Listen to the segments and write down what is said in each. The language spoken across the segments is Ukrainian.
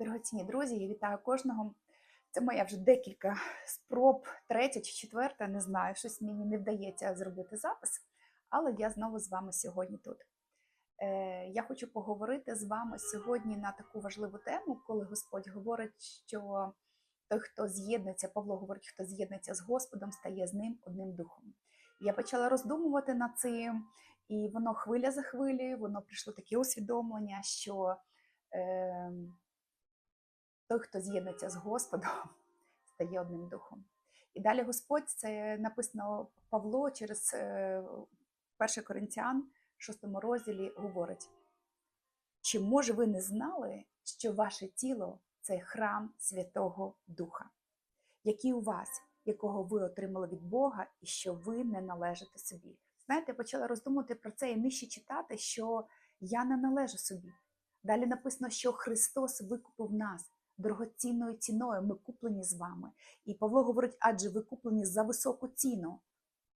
Дорогоцінні друзі, я вітаю кожного. Це моя вже декілька спроб, третя чи четверта, не знаю, щось мені не вдається зробити запис, але я знову з вами сьогодні тут. Е, Я хочу поговорити з вами сьогодні на таку важливу тему, коли Господь говорить, що той, хто з'єднується, Павло говорить, хто з'єднується з Господом, стає з ним одним духом. Я почала роздумувати над цим, і воно хвиля за хвилею, воно прийшло таке усвідомлення, що. Е, той, хто з'єднується з Господом, стає одним духом. І далі Господь, це написано Павло через 1 Коринтян, 6 розділі, говорить: чи може ви не знали, що ваше тіло це храм Святого Духа, який у вас, якого ви отримали від Бога, і що ви не належите собі? Знаєте, я почала роздумувати про це і нижче читати, що я не належу собі. Далі написано, що Христос викупив нас дорогоцінною ціною. Ми куплені з вами. І Павло говорить, адже ви куплені за високу ціну.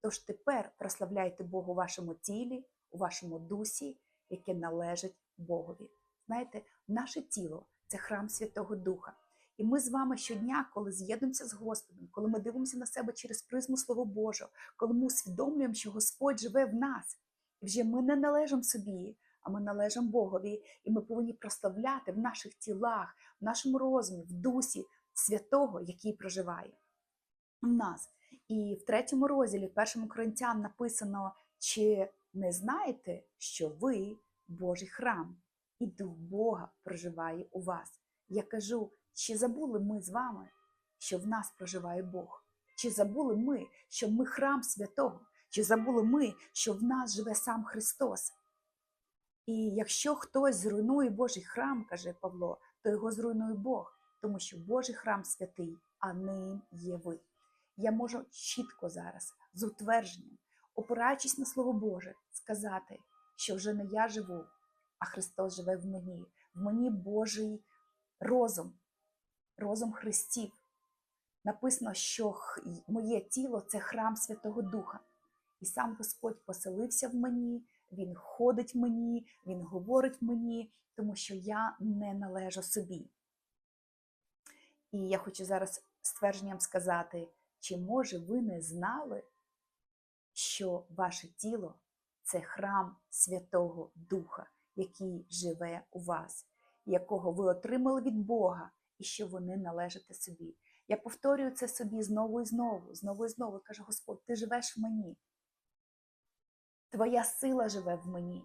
Тож тепер прославляйте Богу у вашому тілі, у вашому дусі, яке належить Богові. Знаєте, наше тіло це храм Святого Духа. І ми з вами щодня, коли з'єднуємося з Господом, коли ми дивимося на себе через призму Слова Божого, коли ми усвідомлюємо, що Господь живе в нас, і вже ми не належимо собі, а ми належимо Богові, і ми повинні прославляти в наших тілах, в нашому розумі, в дусі святого, який проживає в нас. І в третьому розділі, в першому Коринтян написано: чи не знаєте, що ви Божий храм, і дух Бога проживає у вас? Я кажу, чи забули ми з вами, що в нас проживає Бог? Чи забули ми, що ми храм святого? Чи забули ми, що в нас живе сам Христос? І якщо хтось зруйнує Божий храм, каже Павло, то його зруйнує Бог, тому що Божий храм святий, а ним є ви. Я можу чітко зараз, з утвердженням, опираючись на Слово Боже, сказати, що вже не я живу, а Христос живе в мені, в мені Божий розум, розум Христів. Написано, що моє тіло це храм Святого Духа. І сам Господь поселився в мені, Він ходить мені, Він говорить мені, тому що я не належу собі. І я хочу зараз ствердженням сказати, чи може ви не знали, що ваше тіло це храм Святого Духа, який живе у вас, якого ви отримали від Бога, і що ви не належите собі. Я повторюю це собі знову і знову, знову і знову. Каже Господь, ти живеш в мені. Твоя сила живе в мені.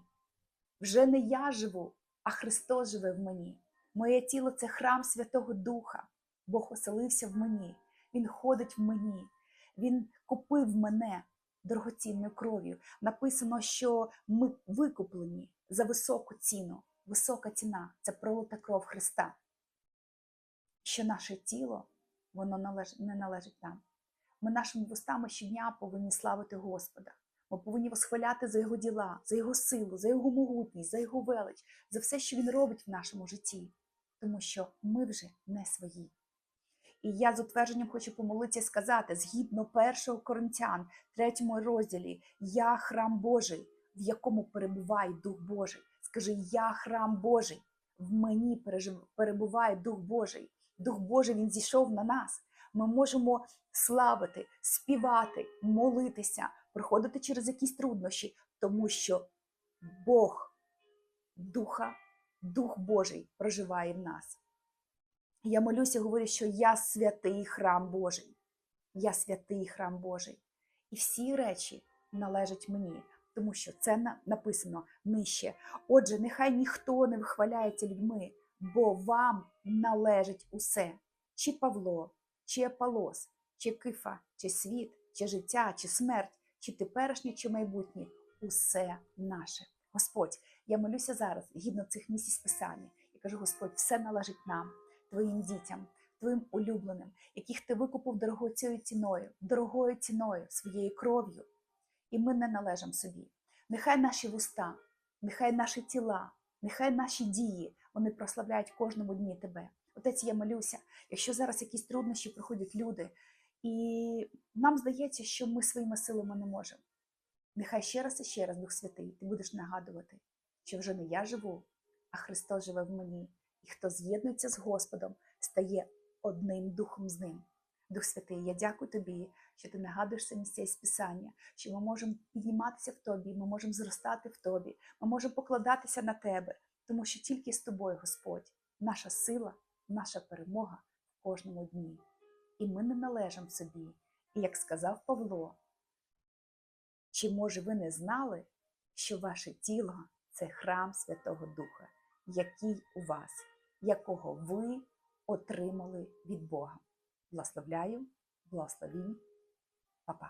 Вже не я живу, а Христос живе в мені. Моє тіло це храм Святого Духа. Бог оселився в мені. Він ходить в мені. Він купив мене дорогоцінною кров'ю. Написано, що ми викуплені за високу ціну. Висока ціна це пролита кров Христа. Що наше тіло, воно не належить нам. Ми нашими вустами щодня повинні славити Господа. Ми повинні восхваляти за його діла, за його силу, за його могутність, за його велич, за все, що він робить в нашому житті, тому що ми вже не свої. І я з утвердженням хочу помолитися сказати, згідно першого Коринтян, третьому розділі, я храм Божий, в якому перебуває Дух Божий. Скажи, я храм Божий, в мені перебуває Дух Божий. Дух Божий Він зійшов на нас. Ми можемо славити, співати, молитися, проходити через якісь труднощі, тому що Бог, Духа, Дух Божий проживає в нас. Я молюся, говорю, що я святий храм Божий. Я святий храм Божий. І всі речі належать мені, тому що це написано нижче. Отже, нехай ніхто не вихваляється людьми, бо вам належить усе, чи Павло, чи Аполос, чи Кифа, чи світ, чи життя, чи смерть, чи теперішнє, чи майбутнє усе наше. Господь, я молюся зараз гідно цих місць Писання і кажу: Господь, все належить нам, Твоїм дітям, Твоїм улюбленим, яких ти викупив дорогою ціною, дорогою ціною, своєю кров'ю. І ми не належимо собі. Нехай наші вуста, нехай наші тіла, нехай наші дії вони прославляють кожному дні тебе. Отець, я молюся, якщо зараз якісь труднощі приходять люди, і нам здається, що ми своїми силами не можемо. Нехай ще раз і ще раз, Дух Святий, ти будеш нагадувати, що вже не я живу, а Христос живе в мені, і хто з'єднується з Господом, стає одним духом з ним. Дух Святий, я дякую тобі, що ти нагадуєш це місця із Писання, що ми можемо підніматися в тобі, ми можемо зростати в тобі, ми можемо покладатися на тебе, тому що тільки з тобою, Господь, наша сила, наша перемога в кожному дні. І ми не належимо собі. І як сказав Павло, чи може ви не знали, що ваше тіло це храм Святого Духа, який у вас, якого ви отримали від Бога? Благословляю, благословінь, Па-па.